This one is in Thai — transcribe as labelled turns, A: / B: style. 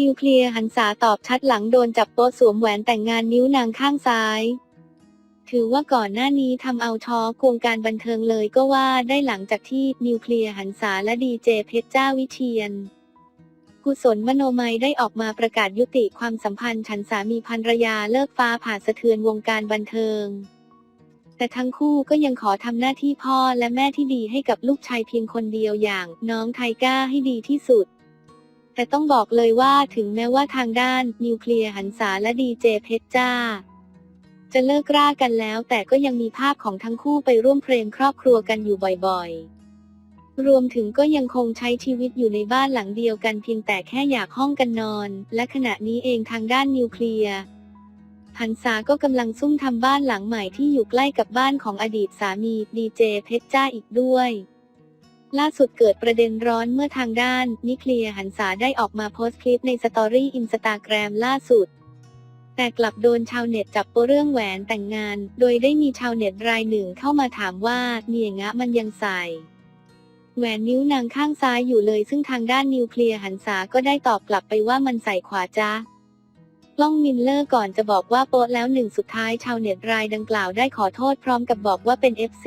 A: นิวเคลียร์หันษาตอบชัดหลังโดนจับโป๊ะสวมแหวนแต่งงานนิ้วนางข้างซ้าย ถือว่าก่อนหน้านี้ทำเอาท้อกวงการบันเทิงเลยก็ว่าได้หลังจากที่นิวเคลียร์หันษาและดีเจเพชรจ้าวิเทียน กุศลมโนมัยได้ออกมาประกาศยุติความสัมพันธ์ฉันสามีภรรยาเลิกฟ้าผ่าสะเทือนวงการบันเทิง แต่ทั้งคู่ก็ยังขอทำหน้าที่พ่อและแม่ที่ดีให้กับลูกชายเพียงคนเดียวอย่าง น้องไทก้าให้ดีที่สุด แต่ต้องบอกเลยว่าถึงแม้ว่าทางด้าน นิวเคลียร์หันษาและดีเจเพชรจ้า จะเลิกรากันแล้ว แต่ก็ยังมีภาพของทั้งคู่ไปร่วมเพลงครอบครัวกันอยู่บ่อยๆ รวมถึงก็ยังคงใช้ชีวิตอยู่ในบ้านหลังเดียวกันเพียงแต่แค่อยากห้องกันนอน และขณะนี้เองทางด้านนิวเคลียร์หันษาก็กำลังซุ่มทำบ้านหลังใหม่ที่อยู่ใกล้กับบ้านของอดีตสามีดีเจเพชรจ้าอีกด้วย ล่าสุดเกิดประเด็นร้อนเมื่อทางด้าน นิเคลียร์หันษาได้ออกมาโพสต์คลิปในสตอรี่อินสตาแกรมล่าสุด แต่กลับโดนชาวเน็ตจับโปเรื่องแหวนแต่งงาน โดยได้มีชาวเน็ตรายหนึ่งเข้ามาถามว่าเนียงะมันยังใส่แหวนนิ้วนางข้างซ้ายอยู่เลย ซึ่งทางด้านนิวเคลียร์หันษาก็ได้ตอบกลับไปว่ามันใส่ขวาจ้ากล้องมินเลอร์ก่อนจะบอกว่าโป๊ะแล้วหนึ่งสุดท้ายชาวเน็ตรายดังกล่าวได้ขอโทษพร้อมกับบอกว่าเป็น FC